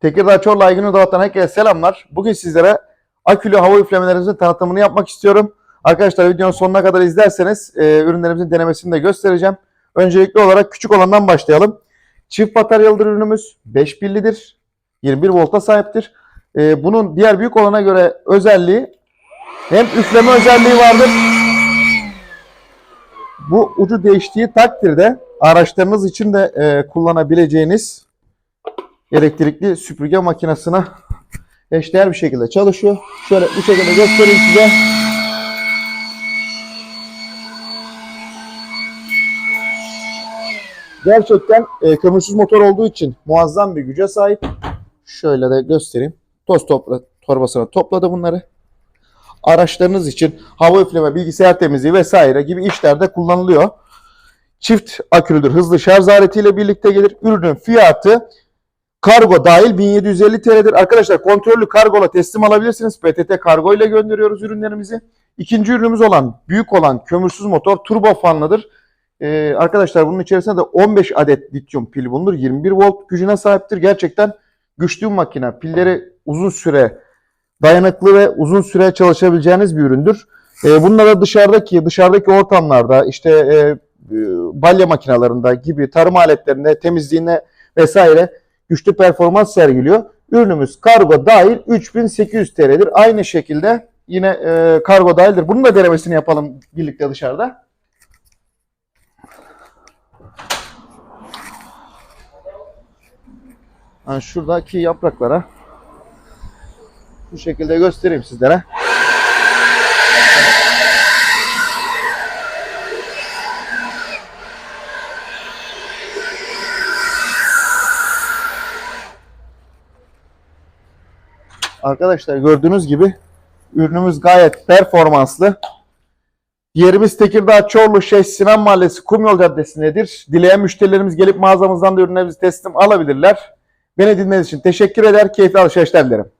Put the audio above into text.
Tekirdağ Çorlu Aygın'ı dağıtan herkese selamlar. Bugün sizlere akülü hava üflemelerimizin tanıtımını yapmak istiyorum. Arkadaşlar videonun sonuna kadar izlerseniz e, ürünlerimizin denemesini de göstereceğim. Öncelikli olarak küçük olandan başlayalım. Çift bataryalıdır ürünümüz. 5 pillidir. 21 volta sahiptir. E, bunun diğer büyük olana göre özelliği hem üfleme özelliği vardır. Bu ucu değiştiği takdirde araçlarınız için de e, kullanabileceğiniz elektrikli süpürge makinesine eşdeğer bir şekilde çalışıyor. Şöyle bu şekilde göstereyim size. Gerçekten e, kömürsüz motor olduğu için muazzam bir güce sahip. Şöyle de göstereyim. Toz topla, torbasına topladı bunları. Araçlarınız için hava üfleme, bilgisayar temizliği vesaire gibi işlerde kullanılıyor. Çift akülüdür. Hızlı şarj aletiyle birlikte gelir. Ürünün fiyatı Kargo dahil 1750 TL'dir. Arkadaşlar kontrollü kargola teslim alabilirsiniz. PTT kargo ile gönderiyoruz ürünlerimizi. İkinci ürünümüz olan büyük olan kömürsüz motor turbo fanlıdır. Ee, arkadaşlar bunun içerisinde de 15 adet lityum pil bulunur. 21 volt gücüne sahiptir. Gerçekten güçlü bir makine. Pilleri uzun süre dayanıklı ve uzun süre çalışabileceğiniz bir üründür. Ee, bunlara dışarıdaki dışarıdaki ortamlarda işte e, e, balya makinalarında gibi tarım aletlerinde temizliğine vesaire güçlü performans sergiliyor. Ürünümüz kargo dahil 3800 TL'dir. Aynı şekilde yine e, kargo dahildir. Bunun da denemesini yapalım birlikte dışarıda. Yani şuradaki yapraklara bu şekilde göstereyim sizlere. Arkadaşlar gördüğünüz gibi ürünümüz gayet performanslı. Yerimiz Tekirdağ Çorlu Şeyh Sinan Mahallesi Kumyol Caddesi'ndedir. Dileyen müşterilerimiz gelip mağazamızdan da ürünlerimizi teslim alabilirler. Beni dinlediğiniz için teşekkür eder. Keyifli alışverişler dilerim.